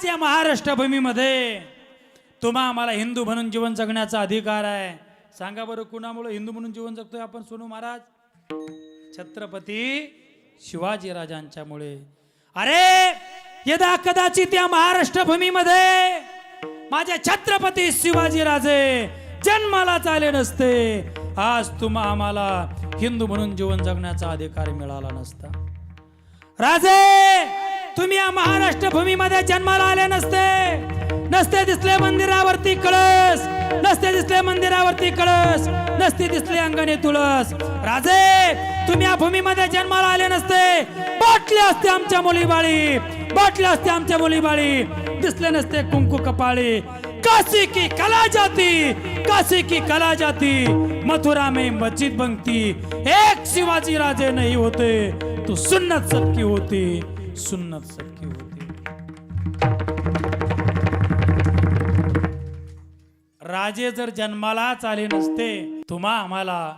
आज या महाराष्ट्र भूमीमध्ये तुम्हा आम्हाला हिंदू म्हणून जीवन जगण्याचा अधिकार आहे. सांगा बरं कुणामुळे हिंदू म्हणून जीवन जगतोय आपण सोनू महाराज? छत्रपती शिवाजी राजांच्यामुळे. अरे यदा कदाचित या महाराष्ट्र भूमीमध्ये माझे छत्रपती शिवाजी राजे जन्मालाच आले नसते आज तुम्हा आम्हाला हिंदू म्हणून जीवन जगण्याचा अधिकार मिळाला नसता. राजे तुम्ही या महाराष्ट्र भूमीमध्ये जन्माला आले नसते. नसते दिसले मंदिरावरती कळस. नसते दिसले मंदिरावरती कळस. नसते दिसले अंगणे तुळस. राजे तुम्ही या भूमीमध्ये जन्माला आले नसते. बाटले असते आमच्या मुली बाळी बाटले असते आमच्या मुली बाळी दिसले नसते कुंकू कपाळी. काशी की कला जाती. काशी की कला जाती. मथुरा में मस्जिद बनती. एक शिवाजी राजे नहीं होते. तो सुन्नत सबकी होती. सुन्नत सबकी होती. राजे जर जन्मालाच आले नसते तुम्हा आम्हाला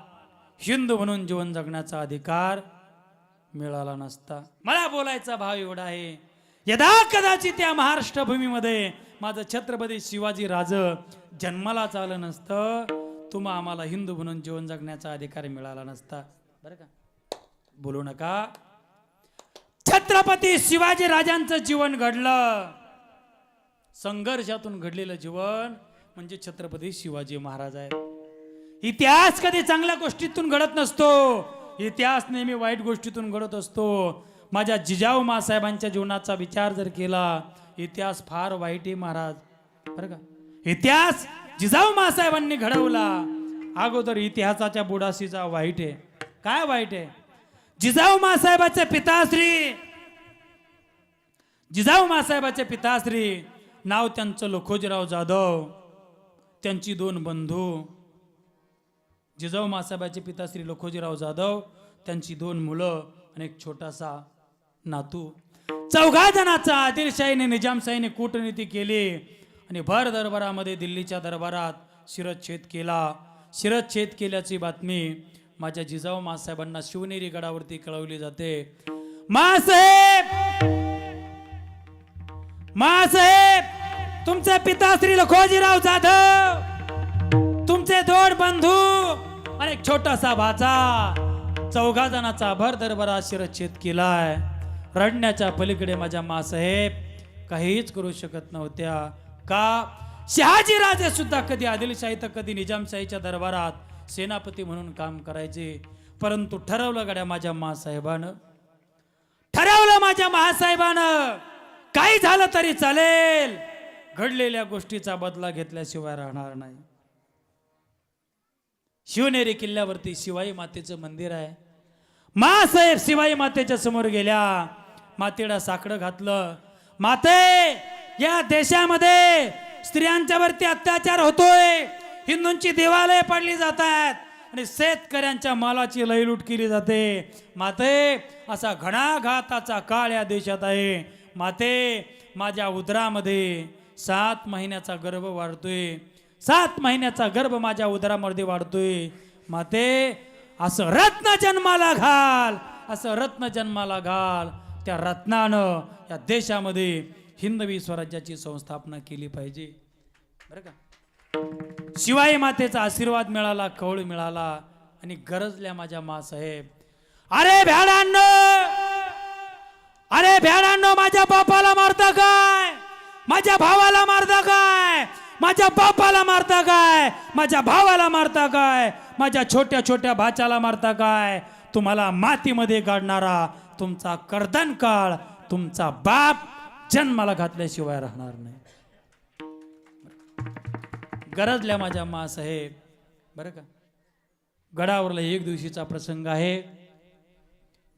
हिंदू म्हणून जीवन जगण्याचा अधिकार मिळाला नसता. मला बोलायचा भाव एवढा आहे यदा कदाचित त्या महाराष्ट्र भूमीमध्ये माझं छत्रपती शिवाजी राज जन्मालाच आलं नसतं तुम्हा आम्हाला हिंदू म्हणून जीवन जगण्याचा अधिकार मिळाला नसता. बरं का? बोलू नका. छत्रपती शिवाजी राजांचं जीवन घडलं. संघर्षातून घडलेलं जीवन म्हणजे छत्रपती शिवाजी महाराज आहेत. इतिहास कधी चांगल्या गोष्टीतून घडत नसतो. इतिहास नेहमी वाईट गोष्टीतून घडत असतो. माझ्या जिजाऊ मासाहेबांच्या जीवनाचा विचार जर केला इतिहास फार वाईट आहे महाराज. बरं का? इतिहास जिजाऊ मासाहेबांनी घडवला. अगोदर इतिहासाच्या बुडाशीचा वाईट आहे. काय वाईट आहे? जिजाऊ मासाहेबाचे पिताश्री. जिजाऊ मासाहेबाचे पिताश्री. नाव त्यांचं लखोजीराव जाधव. त्यांची दोन बंधू. जिजाऊ मासाहेबाचे पिताश्री लखोजीराव जाधव त्यांची दोन मुलं आणि एक छोटासा नातू. चौघा जणाचा आदिलशाहीने निजामशाहीने कूटनीती केली आणि भर दरबारामध्ये दिल्लीच्या दरबारात शिरच्छेद केला. शिरच्छेद केल्याची बातमी माझ्या जिजाऊ मासाहेबांना शिवनेरी गडावरती कळवली जाते. मासाहेब! मासाहेब! तुमचे पिता श्री लखोजीराव जाधव! तुमचे दोन बंधू! आणि एक छोटासा भाचा! चौघा जणाचा भर दरबारात शिरच्छेद केलाय. रडण्याच्या पलीकडे माझ्या मासाहेब! काहीच करू शकत नव्हत्या. का? शहाजीराजे सुद्धा कधी आदिलशाही तर कधी निजामशाहीच्या दरबारात सेनापती म्हणून काम करायचे. परंतु ठरवलं गड्या माझ्या महासाहेबानं ठरवलं माझ्या महासाहेबानं काही झालं तरी चालेल. घडलेल्या गोष्टीचा बदला घेतल्याशिवाय राहणार नाही. शिवनेरी किल्ल्यावरती शिवाई मातेचं मंदिर आहे. मासाहेब शिवाई मातेच्या समोर गेल्या. मातेला साकडं घातलं. माते या देशामध्ये स्त्रियांच्या वरती अत्याचार होतोय. हिंदूंची देवालय पाडली जात आहेत आणि शेतकऱ्यांच्या मालाची लयलूट केली जाते. माते असा घणाघाताचा काळ या देशात आहे. माते माझ्या उदरामध्ये सात महिन्याचा गर्भ वाढतोय. सात महिन्याचा गर्भ माझ्या उदरामध्ये वाढतोय. माते असं रत्न जन्माला घाल. असं रत्न जन्माला घाल. त्या रत्नानं या देशामध्ये हिंदवी स्वराज्याची संस्थापना केली पाहिजे. बरं का? शिवाई मातेचा आशीर्वाद मिळाला कवळ मिळाला आणि गरजल्या माझ्या मासाहेब. अरे भ्याडांनो! अरे भ्याडांनो माझ्या बापाला मारता काय? माझ्या भावाला मारता काय? माझ्या बापाला मारता काय? माझ्या भावाला मारता काय? माझ्या छोट्या छोट्या भाच्याला मारता काय? तुम्हाला मातीमध्ये गाडणारा तुमचा कर्दन काळ तुमचा बाप जन्माला घातल्याशिवाय राहणार नाही. गरजल्या माझ्या मासाहेब बरं का? गडावरला एक दिवशीचा प्रसंग आहे.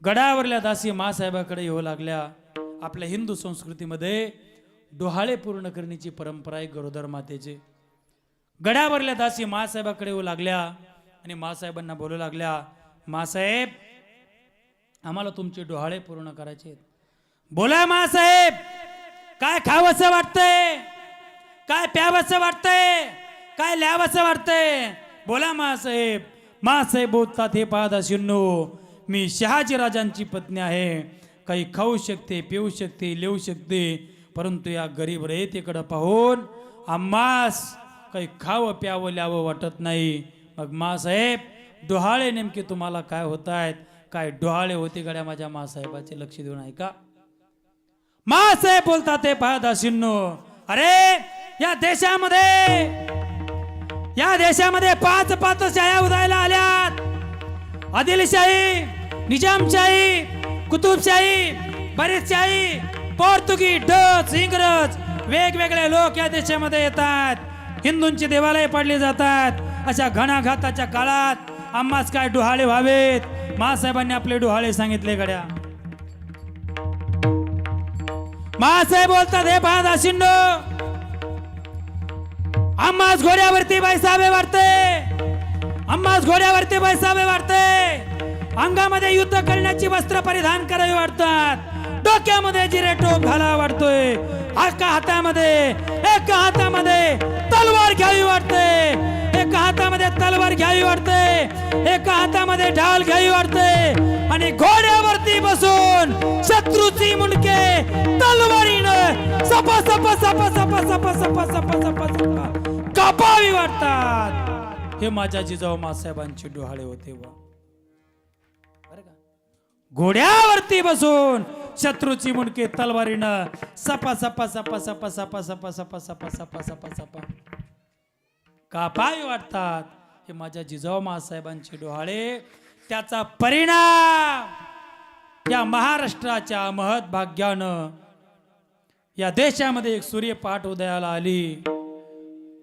गडावरल्या दासी मासाहेबाकडे येऊ लागल्या. आपल्या हिंदू संस्कृतीमध्ये डोहाळे पूर्ण करण्याची परंपरा आहे गरोदर मातेचे. गडावरल्या दासी मासाहेबाकडे येऊ लागल्या आणि मासाहेबांना बोलू लागल्या मासाहेब आम्हाला तुमचे डोहाळे पूर्ण करायचे बोला मासाहेब काय खावंसं वाटतंय? काय प्यावंसं वाटतंय? काय ल्यावंसं वाटतंय? बोला मासाहेब. मासाहेब बोलतात हे पाहता शिन्नो मी शहाजी राजांची पत्नी आहे. काही खाऊ शकते पिऊ शकते लिहू शकते. परंतु या गरीब रयतेकडं पाहून आम्हास काही खावं प्यावं ल्यावं वाटत नाही. मग मासाहेब डोहाळे नेमके तुम्हाला काय होत आहेत काय डोहाळे होते गड्या माझ्या मासाहेबाचे? लक्ष देऊन ऐका. मासाहेब बोलतात ते पाहता शिन्नो अरे या देशामध्ये या देशामध्ये पाच पाच शाया उदायला आल्यात. आदिलशाही निजामशाही कुतुबशाही बरेचशाही पोर्तुगीज डच इंग्रज वेगवेगळे लोक या देशामध्ये येतात. हिंदूंची देवालय पडली जातात. अशा घणाघाताच्या काळात आम्हाच काय डोहाळे व्हावेत? महासाहेबांनी आपले डोहाळे सांगितले गड्या. महासाहेब बोलतात हे पहा दाशिंडो आम्हाच घोड्यावरती बैसावे वाढते आम्हाच घोड्यावरती बैसावे वाढते अंगामध्ये युद्ध करण्याची वस्त्र परिधान करावी वाटतात. डोक्यामध्ये जिरे टोप घालावा वाटतोय एका हातामध्ये एका हातामध्ये तलवार घ्यावी वाटते. एका हातामध्ये तलवार घ्यावी वाटते. एका हातामध्ये ढाल घ्यावी वाटते. आणि घोड्यावरती बसून शत्रूची मुंडके तलवारीनं सपा सपा सपा सपा सपा सपा सपा सपा सपा. अपावी वाटतात हे माझ्या जिजाऊ मासाहेबांचे डोहाळे होते व का? घोड्यावरती बसून शत्रूची मुंडके तलवारीनं सपा सपा सपा सपा सपा सपा सपा सपा सपा सपा सपा कापावी वाटतात हे माझ्या जिजाऊ मासाहेबांचे डोहाळे त्याचा परिणाम या महाराष्ट्राच्या महत भाग्यानं या देशामध्ये एक सूर्यपाठ उदयाला आली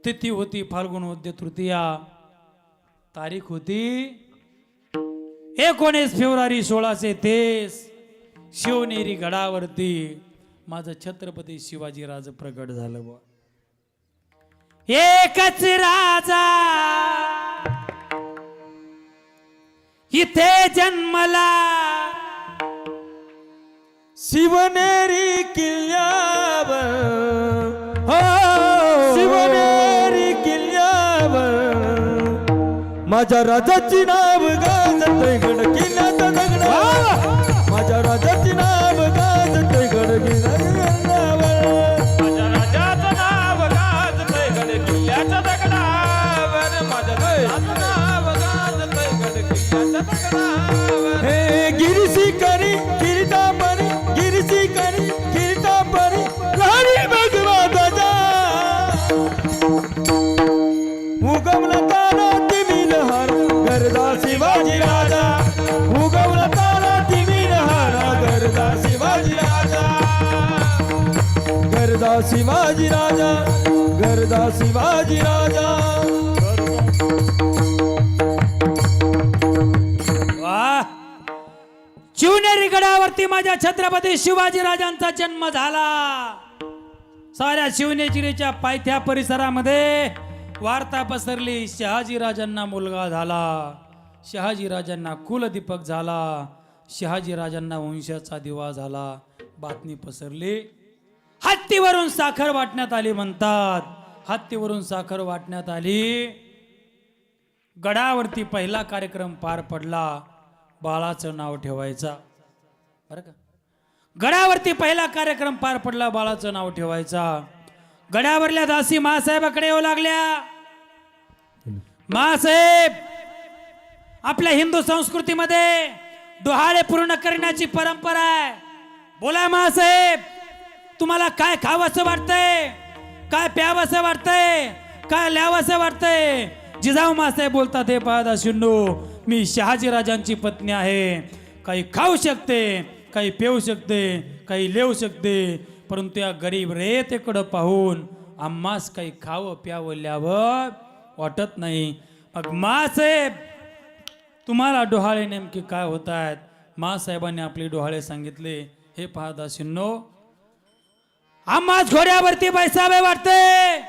तिथी होती फाल्गुन वद्य तृतीया तारीख होती एकोणीस फेब्रुवारी सोळाशे तेस शिवनेरी गडावरती माझं छत्रपती शिवाजीराज प्रगट झालं एकच राजा. इथे जन्मला. शिवनेरी किल्ल्यावर माझ्या राजाची नाव गाजतय गड किल्ल्याचा दगड. माझ्या राजा गरदा शिवाजी राजा। वा. शिवनेरी गडावरती माझ्या छत्रपती शिवाजी राजांचा जन्म झाला. साऱ्या शिवनेश्वरीच्या पायथ्या परिसरामध्ये वार्ता पसरली. शहाजी राजांना मुलगा झाला. शहाजी राजांना कुलदीपक झाला. शहाजी राजांना वंशाचा दिवा झाला. बातमी पसरली. हत्तीवरून साखर वाटण्यात आली म्हणतात. हत्तीवरून साखर वाटण्यात आली. गडावरती पहिला कार्यक्रम पार पडला. बाळाचं नाव ठेवायचा. बरं का? गडावरती पहिला कार्यक्रम पार पडला बाळाचं नाव ठेवायचा. गडावरल्या दासी मासाहेबाकडे येऊ लागल्या. मासाहेब आपल्या हिंदू संस्कृतीमध्ये डोहाळे पूर्ण करण्याची परंपरा आहे. बोला मासाहेब. तुम्हाला काय खावंसं वाटतंय? काय प्यावंसं वाटतंय? काय ल्यावंसं वाटतंय? जिजाऊ मासाहेब बोलतात हे पाहदा शिंडू मी शहाजी राजांची पत्नी आहे. काही खाऊ शकते काही पेऊ शकते काही लेऊ शकते परंतु या गरीब रेतेकडं पाहून आम्हास काही खावं प्यावं ल्यावं वाटत नाही. मग मासाहेब तुम्हाला डोहाळे नेमके काय होत आहेत मासाहेबांनी आपले डोहाळे सांगितले हे पहा दासिंनो आम्हाच घोड्यावरती बैसावे वाटते.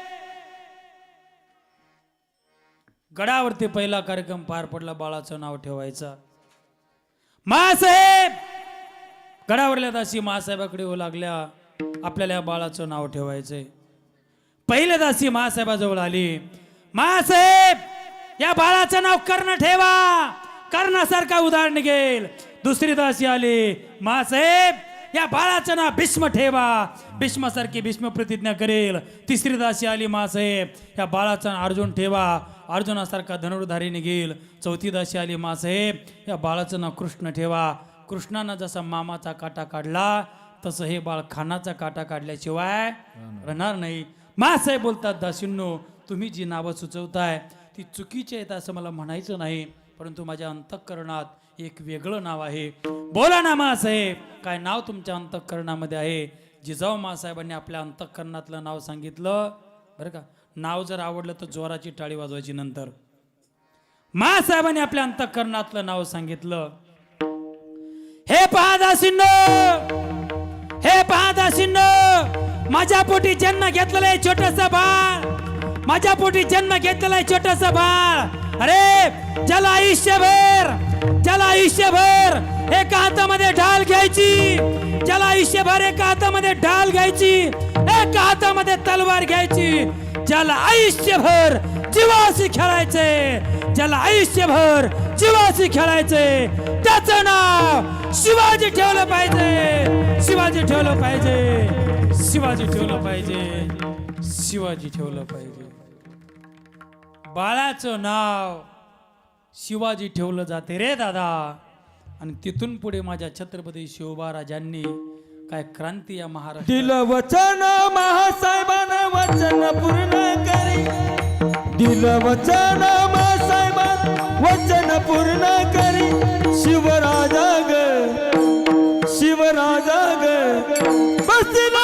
गडावरती पहिला कार्यक्रम पार पडला बाळाचं नाव ठेवायचा. मासाहेब! गडावरल्या दासी मासाहेबाकडे येऊ लागल्या. आपल्याला या बाळाचं नाव ठेवायचंय. पहिले दासी मासाहेबाजवळ आली. मासाहेब! या बाळाचं नाव कर्ण ठेवा. कर्णासारखा उदाहरण घेईल. दुसरी दासी आली. मासाहेब! या बाळाचं नाव भीष्म ठेवा. भीष्मासारखी भीष्म प्रतिज्ञा करेल. तिसरी दासी आली मासाहेब. या बाळाचा अर्जुन ठेवा. अर्जुनासारखा धनुर्धारी निघेल चौथी दासी आली मासाहेब. या बाळाचं नाव कृष्ण ठेवा. कृष्णानं जसा मामाचा काटा काढला तसं हे बाळ खानाचा काटा काढल्याशिवाय राहणार नाही. मासाहेब बोलतात दासींनो तुम्ही जी नावं सुचवताय ती चुकीची आहेत असं मला म्हणायचं नाही परंतु माझ्या अंतःकरणात एक वेगळं नाव आहे. बोला ना मासाहेब. काय नाव तुमच्या अंतःकरणामध्ये आहे? जिजाऊ मासाहेबांनी आपल्या अंतःकरणातलं नाव सांगितलं. बरं का? नाव जर आवडलं तर जोराची टाळी वाजवायची नंतर. मासाहेबांनी आपल्या अंतःकरणातलं नाव सांगितलं. हे पहा दासींनो! हे पहा दासींनो! माझ्या पोटी जन्म घेतलेला आहे छोटस बाळ. माझ्या पोटी जन्म घेतलेला आहे छोटस बाळ. अरे ज्याला आयुष्यभर ज्याला आयुष्यभर एका हातामध्ये ढाल घ्यायची ज्याला आयुष्यभर एका हातामध्ये ढाल घ्यायची एका हातामध्ये तलवार घ्यायची ज्याला आयुष्यभर जीवाशी खेळायचे ज्याला आयुष्यभर जीवाशी खेळायचे त्याचं नाव शिवाजी ठेवलं पाहिजे. शिवाजी ठेवलं पाहिजे. शिवाजी ठेवलं पाहिजे. शिवाजी ठेवलं पाहिजे. बाळाचं नाव शिवाजी ठेवलं जाते रे दादा. आणि तिथून पुढे माझ्या छत्रपती शिवबाराजांनी काय क्रांती या महाराष्ट्र दिल वचन वचन पूर्ण करी दिल वचन महासाहेबान वचन पूर्ण करी शिवराजा ग शिवराजा ग बसला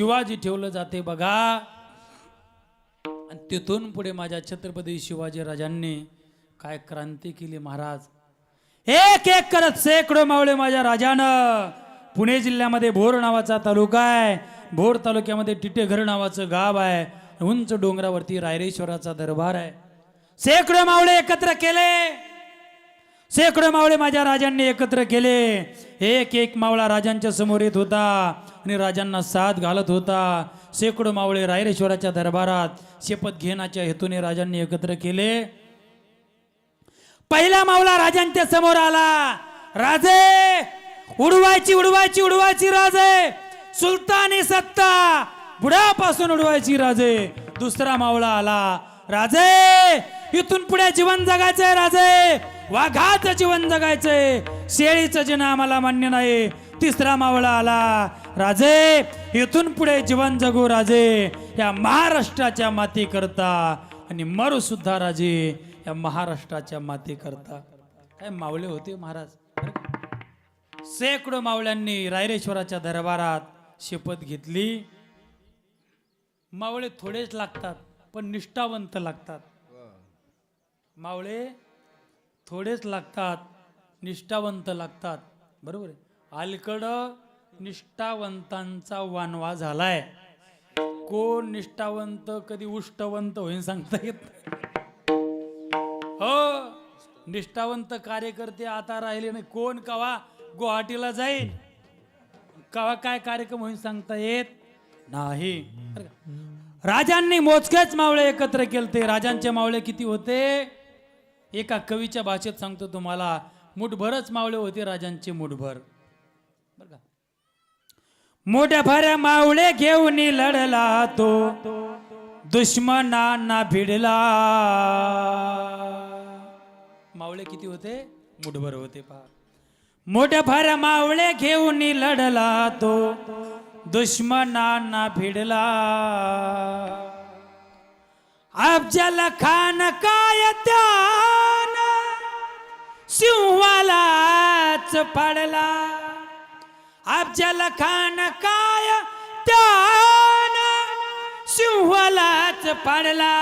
शिवाजी ठेवलं जाते बघा. आणि तिथून पुढे माझ्या छत्रपती शिवाजी राजांनी काय क्रांती केली महाराज? एक एक करत शेकडो मावळे माझ्या राजानं पुणे जिल्ह्यामध्ये भोर नावाचा तालुका आहे. भोर तालुक्यामध्ये टिटेघर नावाचं गाव आहे. उंच डोंगरावरती रायरेश्वराचा दरबार आहे. शेकडो मावळे एकत्र केले. शेकडो मावळे माझ्या राजांनी एकत्र केले. एक एक मावळा राजांच्या समोर येत होता आणि राजांना साथ घालत होता. शेकडो मावळे रायरेश्वराच्या दरबारात शपथ घेण्याच्या हेतूने राजांनी एकत्र केले. पहिला मावळा राजांच्या समोर आला. राजे उडवायची उडवायची उडवायची राजे. सुलतानी सत्ता बुडापासून उडवायची राजे. दुसरा मावळा आला. राजे इथून पुढे जीवन जगायचंय राजे. वाघाचं जीवन जगायचंय. शेळीचं जीवन आम्हाला मान्य नाही. तिसरा मावळा आला. राजे इथून पुढे जीवन जगू राजे. या महाराष्ट्राच्या माती करता आणि मरू सुद्धा राजे या महाराष्ट्राच्या माती करता काय मावळे होते महाराज? शेकडो मावळ्यांनी रायरेश्वराच्या दरबारात शपथ घेतली. मावळे थोडेच लागतात पण निष्ठावंत लागतात. मावळे थोडेच लागतात निष्ठावंत लागतात. बरोबर आहे? अलीकडं निष्ठावंतांचा वानवा झालाय. कोण निष्ठावंत कधी उष्टवंत होईन सांगता येत नाही. हो निष्ठावंत कार्यकर्ते आता राहिले नाही. कोण कवा गुवाहाटीला जाईल कवा काय कार्यक्रम होईल सांगता येत नाही. राजांनी मोजकेच मावळे एकत्र केलते. राजांचे मावळे किती होते? एका कवीच्या भाषेत सांगतो तुम्हाला मुठभरच मावळे होते राजांचे मुठभर. बरं का? मोठ्या मावळे घेऊन लढला तो दुश्मनांना भिडला. मावळे किती होते? मुठभर होते पहा. मोठ्या मावळे घेऊन लढला तो दुश्मनांना भिडला. अफजल खान काय त्यान? सिंहालाच पडला अफजल खान काय त्यान? सिंहालाच पडला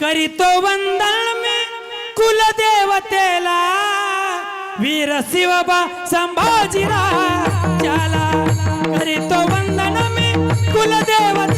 करीतो वंदन मी कुलदेवतेला. वीर शिवबा संभाजीराजाला. करीतो वंदन मी कुलदेवतेला.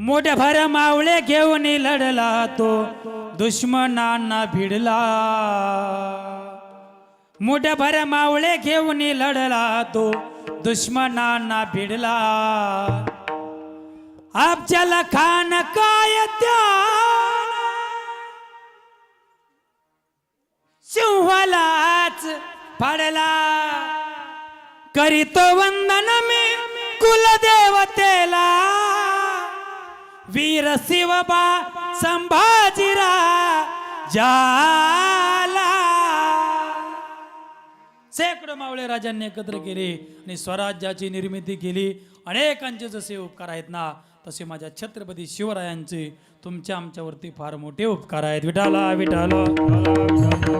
मोठ्या मावळे घेऊन लढला तो. दुश्मनांना भिडला. मोठ्या भाऱ्या मावळे घेऊन लढला तो. दुश्मनांना भिडला. अफजल खान काय त्या सिंहलाच फाडला. करीतो वंदन मी कुलदेवतेला. वीर शिवबा संभाजीरा जाला. शेकडो मावळे राजांनी एकत्र केले आणि स्वराज्याची निर्मिती केली. अनेकांचे जसे उपकार आहेत ना तसे माझ्या छत्रपती शिवरायांचे तुमच्या आमच्यावरती फार मोठे उपकार आहेत. विठाला विठाला विठाला